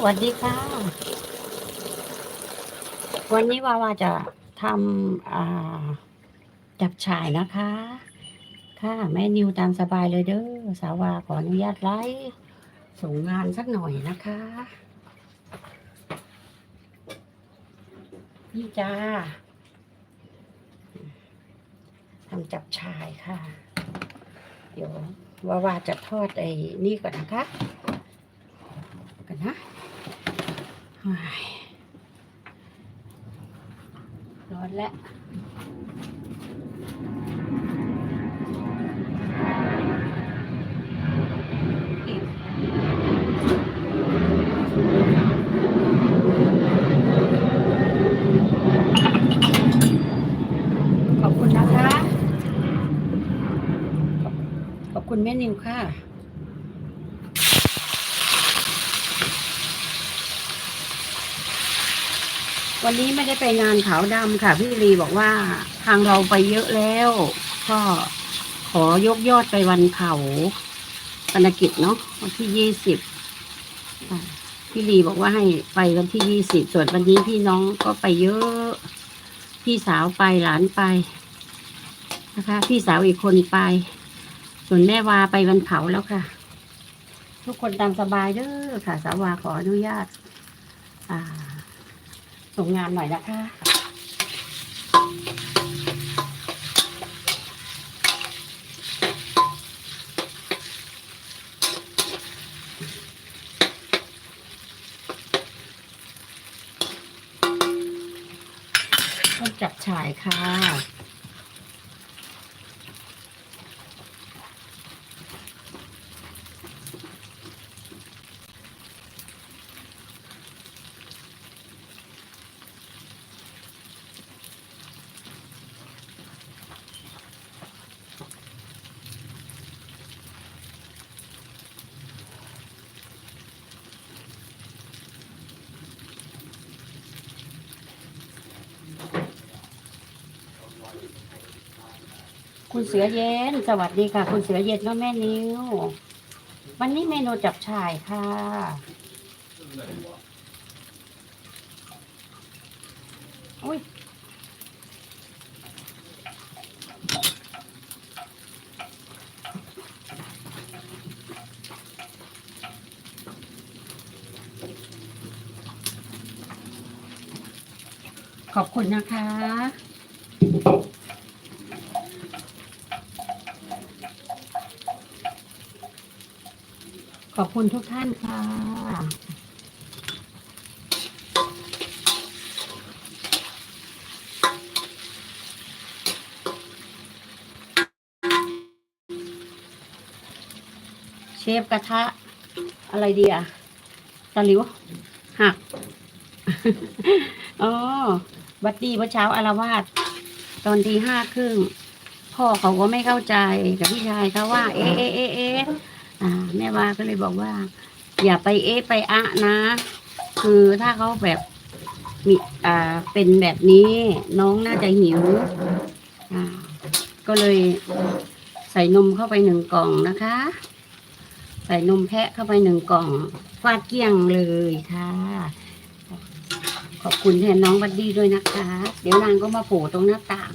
สวัสดีค่ะ วันนี้วาวาจะทำจับฉ่ายนะคะ ค่ะ แม่นิวตามสบายเลยเด้อ สาวาขออนุญาตไลฟ์ส่งงานสักหน่อยนะคะ นี่จ้าทำจับฉายค่ะ เดี๋ยววาวาจะทอดไอ้นี่ก่อนนะคะ กันนะเฮ้ย ร้อนแล้วขอบคุณนะคะขอบขอบคุณแม่นิวค่ะ วันนี้ไม่ได้ไปงานขาวดำค่ะ พี่ลีบอกว่าทางเราไปเยอะแล้ว ก็ขอยกยอดไปวันเขาปนกิจเนาะวันที่ยี่สิบพี่ลีบอกว่าให้ไปวันที่ยี่สิบส่วนวันนี้พี่น้องก็ไปเยอะ พี่สาวไปหลานไปนะคะ พี่สาวอีกคนไป ส่วนแม่วาไปวันเขาแล้วค่ะ ทุกคนตามสบายเด้อค่ะ สาววาขออนุญาต อ่า ส่งงานหน่อยนะคะต้องจับฉ่ายค่ะ คุณเสือเย็น สวัสดีค่ะ คุณเสือเย็นก็แม่นิ้ว วันนี้เมนูจับฉ่ายค่ะ อุ้ยขอบคุณนะคะ ขอบ คุณทุกท่านค่ะ เชฟกระทะ อะไรดีอะตะหลิว หัก อ๋อ บัดดี้เมื่อเช้าอารวาสตอนทีห้าครึ่งพ่อเขาก็ไม่เข้าใจกับพี่ชายเขาว่า เอ๊ะเอ๊ะเอ๊ะเออ แม่ว่าก็เลยบอกว่า อย่าไปเอ๊ะไปอะนะ คือถ้าเขาแบบมีอ่าเป็นแบบนี้น้องน่าจะหิวอ่าก็เลยใส่นมเข้าไปหนึ่งกล่องนะคะ ใส่นมแพะเข้าไปหนึ่งกล่องฟาดเกี้ยงเลยค่ะ ขอบคุณแทนน้องบัดดี้ด้วยนะคะ เดี๋ยวนางก็มาโผล่ตรงหน้าต่าง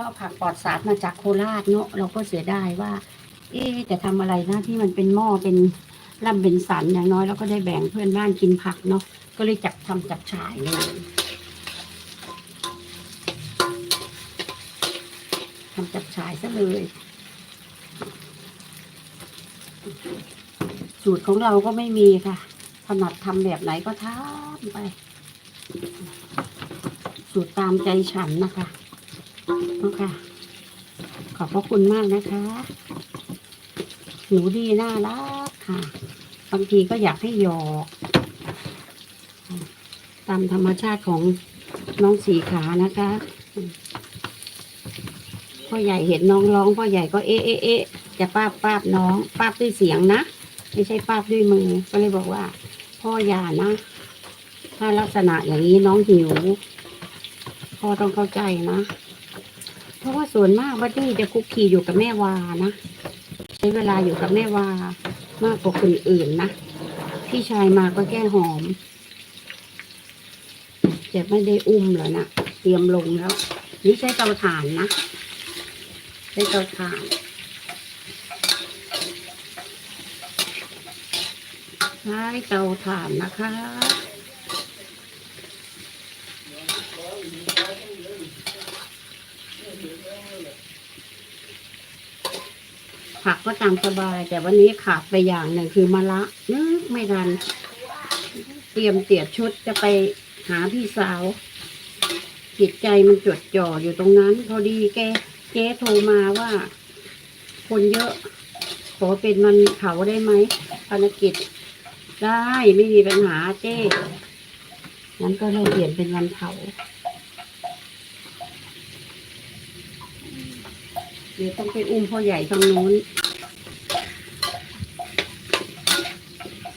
เขาเอาผักปลอดสารมาจากโคราชเนาะเราก็เสียดายว่า เอ๊จะทำอะไรนะที่มันเป็นหม้อเป็นล่ำเป็นสันอย่างน้อยเราก็ได้แบ่งเพื่อนบ้านกินผักเนาะก็เลยจับทำจับฉายเลยทำจับฉายซะเลย สูตรของเราก็ไม่มีค่ะถนัดทำแบบไหนก็ทำไป สูตรตามใจฉันนะคะ เอาค่ะ ขอบพระคุณมากนะคะ หนูดีน่ารักค่ะ บางทีก็อยากให้หยอก ตามธรรมชาติของน้องสีขานะคะ พ่อใหญ่เห็นน้องร้อง พ่อใหญ่ก็เอ๊ะเอ๊ะเอ๊ะจะป้าบป้าบน้องป้าบด้วยเสียงนะ ไม่ใช่ป้าบด้วยมือ ก็เลยบอกว่า พ่ออย่านะ ถ้าลักษณะอย่างนี้น้องหิว พ่อต้องเข้าใจนะ เพราะว่าส่วนมากวัดดี้จะคุกคีอยู่กับแม่วานะใช้เวลาอยู่กับแม่วามากกว่าคนอื่นนะพี่ชายมาก็แค่หอมแต่ไม่ได้อุ้มแล้วนะเตรียมลงแล้ว นี่ใช้เตาถ่านนะใช้เตาถ่านใช้เตาถ่านนะคะ ผักก็ตามสบาย แต่วันนี้ขาดไปอย่างหนึ่งคือมะละนึกไม่ทัน เตรียมเตียดชุดจะไปหาพี่สาว จิตใจมันจดจ่ออยู่ตรงนั้น พอดีแกเจ๊โทรมาว่า คนเยอะ ขอเป็นมันเผาได้ไหมภารกิจ ได้ไม่มีปัญหาเจ๊งั้นก็เลยเปลี่ยนเป็นวันเผา ดี๋ยวต้องไปอุ้มพ่อใหญ่ทางนู้น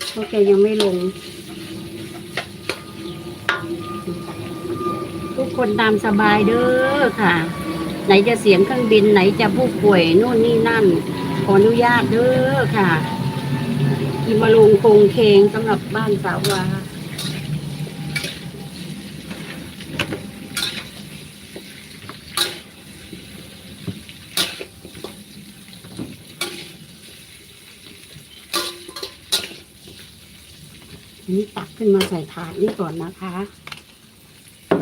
เพราะแกยังไม่ลง ทุกคนตามสบายเด้อค่ะ ไหนจะเสียงเครื่องบินไหนจะผู้ป่วยนู่นนี่นั่น ขออนุญาตเด้อค่ะอีมาลงโคงเคงสำหรับบ้านสาววา นี่ตักขึ้นมาใส่ถาดนี่ก่อนนะคะ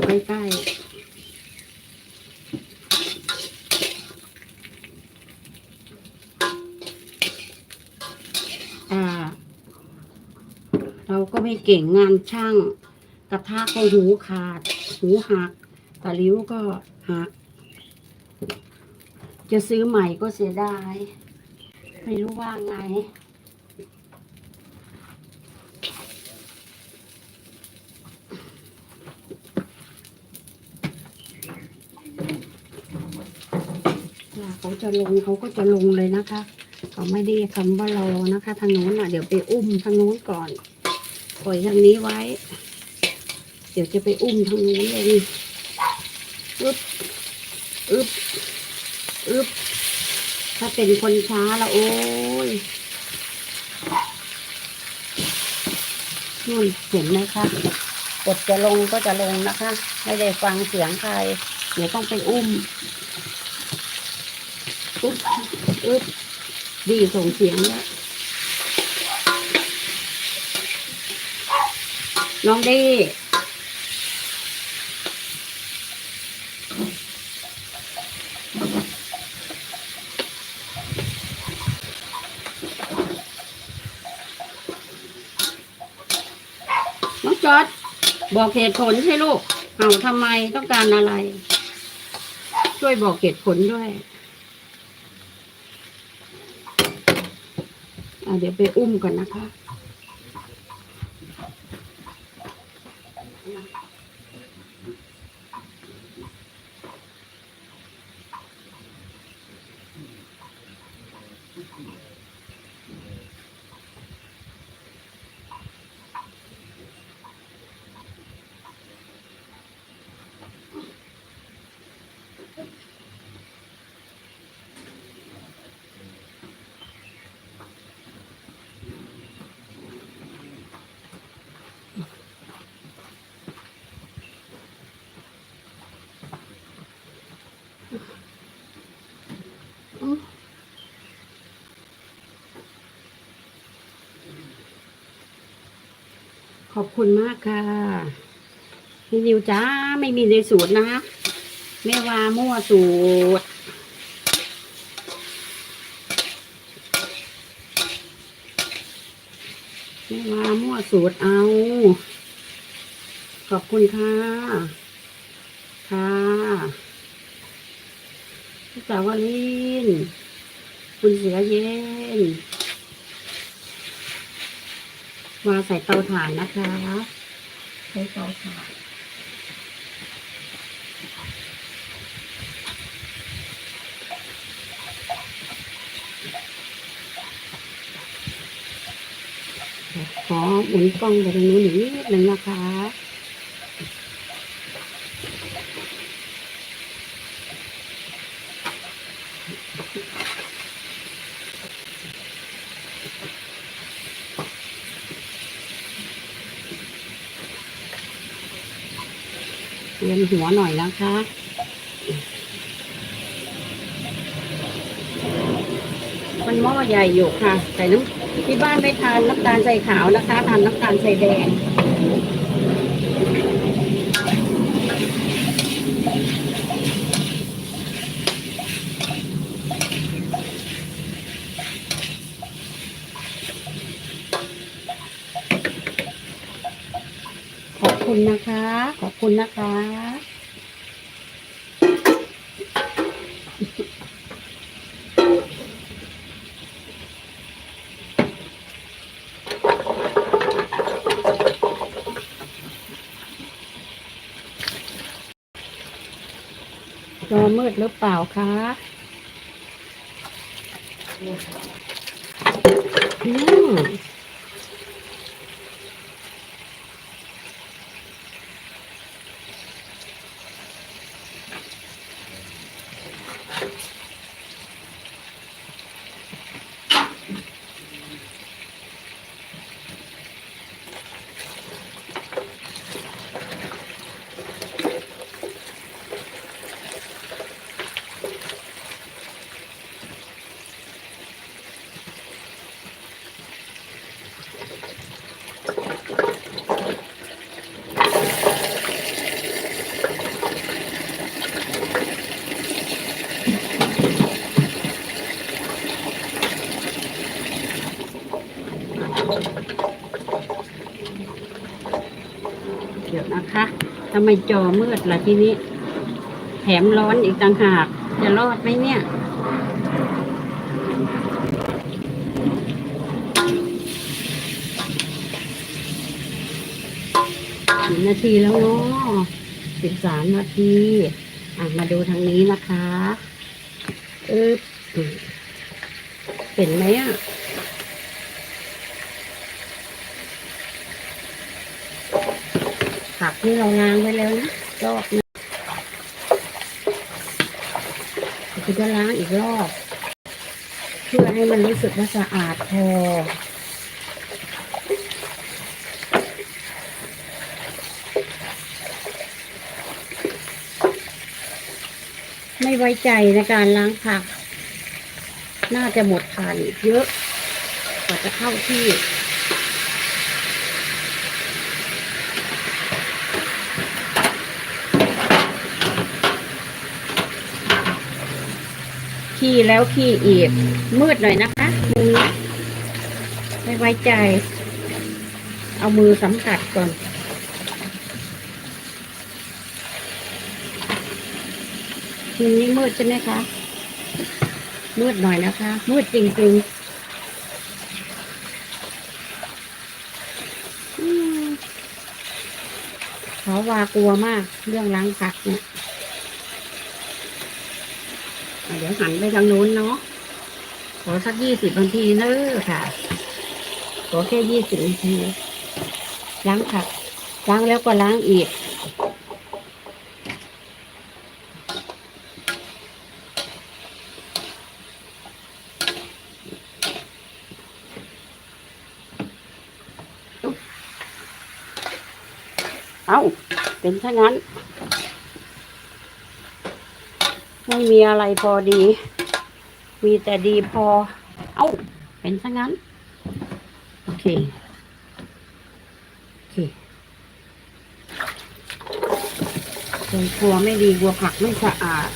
ใกล้ๆอ่าเราก็ไม่เก่งงานช่าง กระทะก็หูขาด หูหักตะลิ้วก็หัก จะซื้อใหม่ก็เสียดาย ไม่รู้ว่าไง เขาจะลงเขาก็จะลงเลยนะคะเขาไม่ได้คำว่ารอนะคะทางโน้นอะ เดี๋ยวไปอุ้มทางโน้นก่อนปล่อยทางนี้ไว้ เดี๋ยวจะไปอุ้มทางโน้นเลยอึบอึบอึบถ้าเป็นคนช้าละโอ้ยนู่นเห็นไหมคะ กดจะลงก็จะลงนะคะ ไม่ได้ฟังเสียงใครเดี๋ยวต้องไปอุ้มอึ๊บอึ๊บดีส่งเสียงแล้วน้องดีน้องจอด บอกเหตุผลใช่ลูกเห่าทำไมต้องการอะไร ช่วยบอกเหตุผลด้วยเดี๋ยวไปอุ้มก่อนนะคะ ขอบคุณมากค่ะพี่นิวจ้าไม่มีในสูตรนะแม่ว่ามั่วสูตรแม่ว่ามั่วสูตรเอา ขอบคุณค่ะ ค่ะพี่สาวลินคุณเสือเย็น มาใส่เตาถ่านนะคะใช้เตาถ่านขอหมุนกล้องไปตรงนู้นอีกนิดนึงนะคะ เรียนหัวหน่อยนะคะมันหม้อใหญ่อยู่ค่ะ ใส่น้ำที่บ้านไม่ทานน้ำตาลใส่ขาวนะคะ ทานน้ำตาลใส่แดง คุณนะคะ ขอบคุณนะคะ จอมืดหรือเปล่าคะอืม ทำไมจอมืดล่ะทีนี้ แถมร้อนอีกต่างหาก จะรอดไหมเนี่ยสิบนาทีแล้วเนาะสิบสามนาที อะ มาดูทางนี้นะคะ เออเห็นไหมอะ ผักที่เราล้างไว้แล้วนะรอบนึงคือจะล้างอีกรอบ เพื่อให้มันรู้สึกว่าสะอาดพอไม่ไว้ใจในการล้างผัก น่าจะหมดทานเยอะ กว่าจะเข้าที่ ขี้แล้วขี้อีก มืดหน่อยนะคะมุมนี้ไม่ไว้ใจ เอามือสัมผัสก่อน มุมนี้มืดใช่ไหมคะ มืดหน่อยนะคะ มืดจริงๆเขาวากลัวมาก เรื่องล้างผักเนี่ย เดี๋ยวหันไปทางนู้นเนาะขอสักยี่สิบนาทีเนอะค่ะ ขอแค่ยี่สิบนาทีล้างผักล้างแล้วก็ล้างอีกเอาเป็นถ้างั้น ไม่มีอะไรพอดี มีแต่ดีพอ เอ้า เป็นซะงั้น โอเค โอเคกลัวไม่ดีกลัวผักไม่สะอาด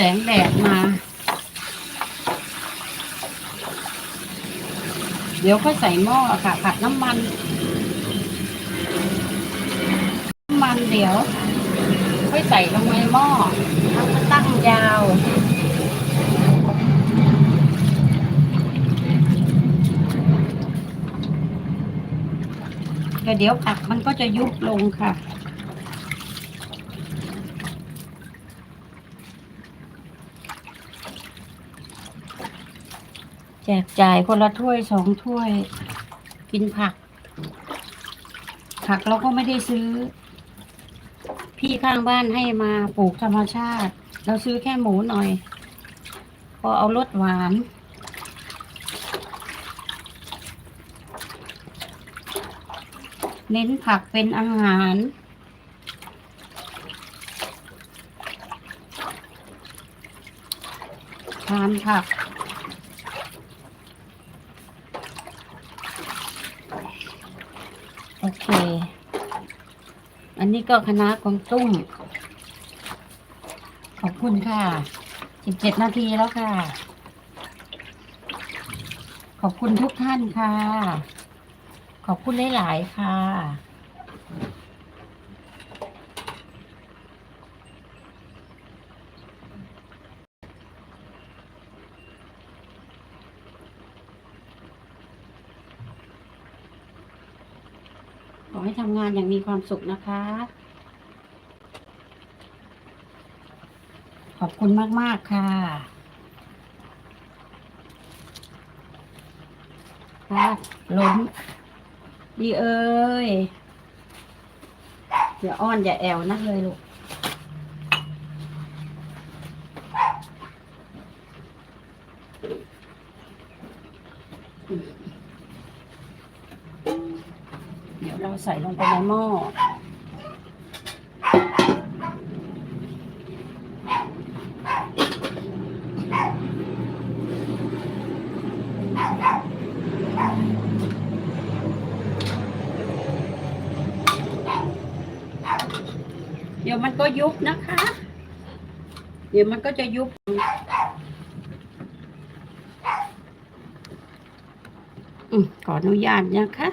แสงแดดมา เดี๋ยวค่อยใส่หม้อค่ะ ผัดน้ำมัน น้ำมันเดี๋ยว ค่อยใส่ลงในหม้อแล้วก็ตั้งยาวแต่เดี๋ยวผักมันก็จะยุบลงค่ะ จกจ่ายคนละถ้วยสองถ้วย กินผัก ผักเราก็ไม่ได้ซื้อ พี่ข้างบ้านให้มาปลูกธรรมชาติ เราซื้อแค่หมูหน่อย พอเอารสหวาน เน้นผักเป็นอาหารทานผัก โอเค อั นนี้ก็คณะกวางตุ้งขอบคุณค่ะ สิบเจ็ดนาทีแล้วค่ะ ขอบคุณทุกท่านค่ะ ขอบคุณหลาย ๆ ค่ะ ข อให้ทำงานอย่างมีความสุขนะคะ ขอบคุณมาก ๆ ค่ะค่ะล้นดีเอ้ยอย่าอ้อนอย่าแอวนักเลยลูก เราใส่ลงไปในหม้อเดี๋ยวมันก็ยุบนะคะ เดี๋ยวมันก็จะยุบอืมขออนุญาตนะคะ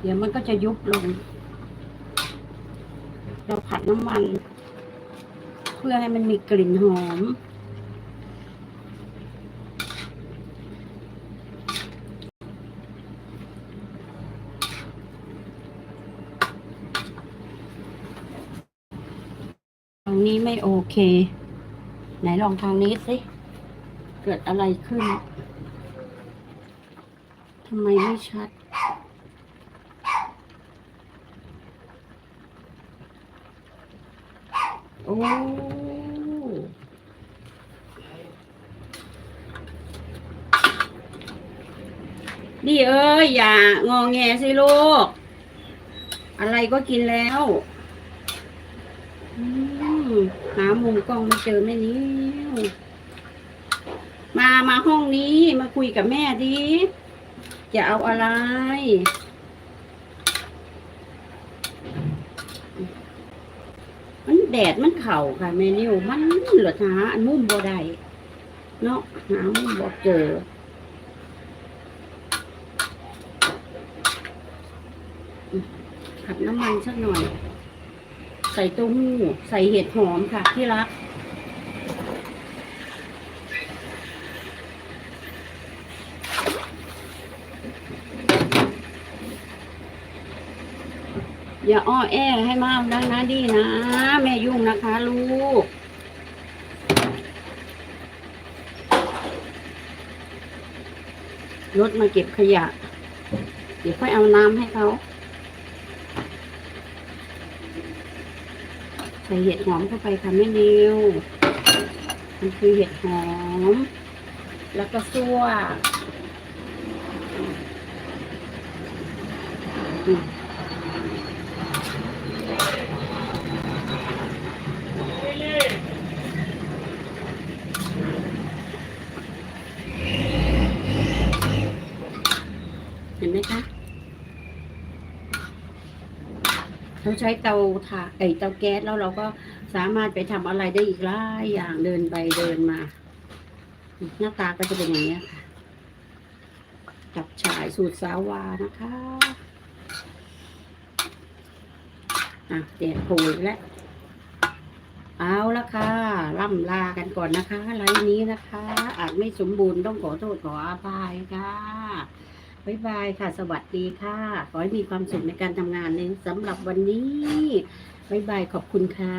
เดี๋ยวมันก็จะยุบลง เราผัดน้ำมัน เพื่อให้มันมีกลิ่นหอม ทางนี้ไม่โอเค ไหนลองทางนี้สิ เกิดอะไรขึ้น ทำไมไม่ชัด โอ้ นี่เอ้ ยอย่างองแงสิลูก อะไรก็กินแล้วหามุมกล้องไม่เจอแม่นิ้วมามาห้องนี้มาคุยกับแม่ดิจะเอาอะไร มันแดดมันเข่าค่ะแม่นิวมันเหลือหาอันมุมบ่ได้เนาะหามุมบ่เจอ ขัดน้ำมันสักหน่อย ใส่เต้าหู้ ใส่เห็ดหอมค่ะที่รัก อย่าอ้อแอให้มากนักนะดีนะ แม่ยุ่งนะคะลูกรถมาเก็บขยะ เดี๋ยวค่อยเอาน้ำให้เขา ใส่เห็ดหอมเข้าไปค่ะแม่นิวมันคือเห็ดหอม แล้วก็ซั่วอืม เห็นไหมคะเราใช้เตาถ่านไอเตาแก๊สแล้วเราก็สามารถไปทำอะไรได้อีกหลายอย่างเดินไปเดินมา หน้าตาก็จะเป็นอย่างนี้ค่ะจับฉายสูตรสาวานะคะอะเด็ดโผล่แล้วเอาละค่ะล่ำลากันก่อนนะคะไลฟ์นี้นะคะ อาจไม่สมบูรณ์ต้องขอโทษขออภัยค่ะ บ๊ายบายค่ะ สวัสดีค่ะ ขอให้มีความสุขในการทำงานในสำหรับวันนี้ บ๊ายบาย ขอบคุณค่ะ